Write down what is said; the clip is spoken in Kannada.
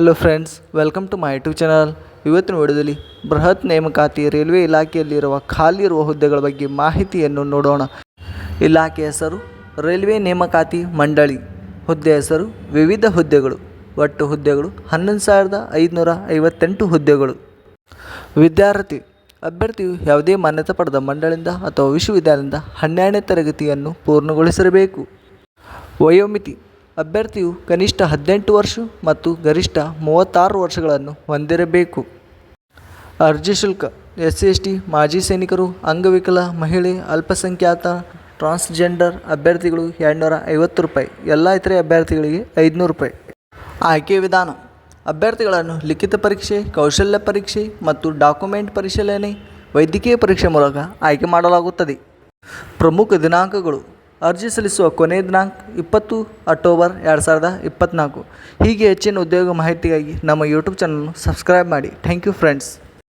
Hello friends welcome to my YouTube channel ಇವತ್ತಿನ ವಿಡಿಯೋದಲ್ಲಿ ಬೃಹತ್ ನೇಮಕಾತಿ ರೈಲ್ವೆ ಇಲಾಖೆಯಲ್ಲಿರುವ ಖಾಲಿ ಇರುವ ಹುದ್ದೆಗಳ ಬಗ್ಗೆ ಮಾಹಿತಿಯನ್ನು ನೋಡೋಣ. ಇಲಾಖೆ ಹೆಸರು ರೈಲ್ವೆ ನೇಮಕಾತಿ ಮಂಡಳಿ. ಹುದ್ದೆ ಹೆಸರು ವಿವಿಧ ಹುದ್ದೆಗಳು, ಒಟ್ಟು ಹುದ್ದೆಗಳು ಹನ್ನೊಂದು ಸಾವಿರದ ಐದುನೂರ ಐವತ್ತೆಂಟು ಹುದ್ದೆಗಳು. ವಿದ್ಯಾರ್ಥಿ ಅಭ್ಯರ್ಥಿಯು ಯಾವುದೇ ಮಾನ್ಯತೆ ಪಡೆದ ಮಂಡಳಿಯಿಂದ ಅಥವಾ ವಿಶ್ವವಿದ್ಯಾಲಯದಿಂದ ಹನ್ನೆರಡನೇ ತರಗತಿಯನ್ನು ಪೂರ್ಣಗೊಳಿಸಿರಬೇಕು. ವಯೋಮಿತಿ ಅಭ್ಯರ್ಥಿಯು ಕನಿಷ್ಠ ಹದಿನೆಂಟು ವರ್ಷ ಮತ್ತು ಗರಿಷ್ಠ ಮೂವತ್ತಾರು ವರ್ಷಗಳನ್ನು ಹೊಂದಿರಬೇಕು. ಅರ್ಜಿ ಶುಲ್ಕ, ಎಸ್ ಸಿ ಎಸ್ ಟಿ, ಮಾಜಿ ಸೈನಿಕರು, ಅಂಗವಿಕಲ, ಮಹಿಳೆ, ಅಲ್ಪಸಂಖ್ಯಾತ, ಟ್ರಾನ್ಸ್ಜೆಂಡರ್ ಅಭ್ಯರ್ಥಿಗಳು ಎರಡುನೂರ ಐವತ್ತು ರೂಪಾಯಿ, ಎಲ್ಲ ಇತರೆ ಅಭ್ಯರ್ಥಿಗಳಿಗೆ ಐದುನೂರು ರೂಪಾಯಿ. ಆಯ್ಕೆ ವಿಧಾನ, ಅಭ್ಯರ್ಥಿಗಳನ್ನು ಲಿಖಿತ ಪರೀಕ್ಷೆ, ಕೌಶಲ್ಯ ಪರೀಕ್ಷೆ ಮತ್ತು ಡಾಕ್ಯುಮೆಂಟ್ ಪರಿಶೀಲನೆ, ವೈದ್ಯಕೀಯ ಪರೀಕ್ಷೆ ಮೂಲಕ ಆಯ್ಕೆ ಮಾಡಲಾಗುತ್ತದೆ. ಪ್ರಮುಖ ದಿನಾಂಕಗಳು ಅರ್ಜಿ ಸಲ್ಲಿಸುವ ಕೊನೆಯ ದಿನಾಂಕ ಇಪ್ಪತ್ತು ಅಕ್ಟೋಬರ್ ಎರಡು ಸಾವಿರದ ಇಪ್ಪತ್ತ್ನಾಲ್ಕು ಹೀಗೆ ಹೆಚ್ಚಿನ ಉದ್ಯೋಗ ಮಾಹಿತಿಗಾಗಿ ನಮ್ಮ ಯೂಟ್ಯೂಬ್ ಚಾನಲ್ನ ಸಬ್ಸ್ಕ್ರೈಬ್ ಮಾಡಿ. Thank you friends.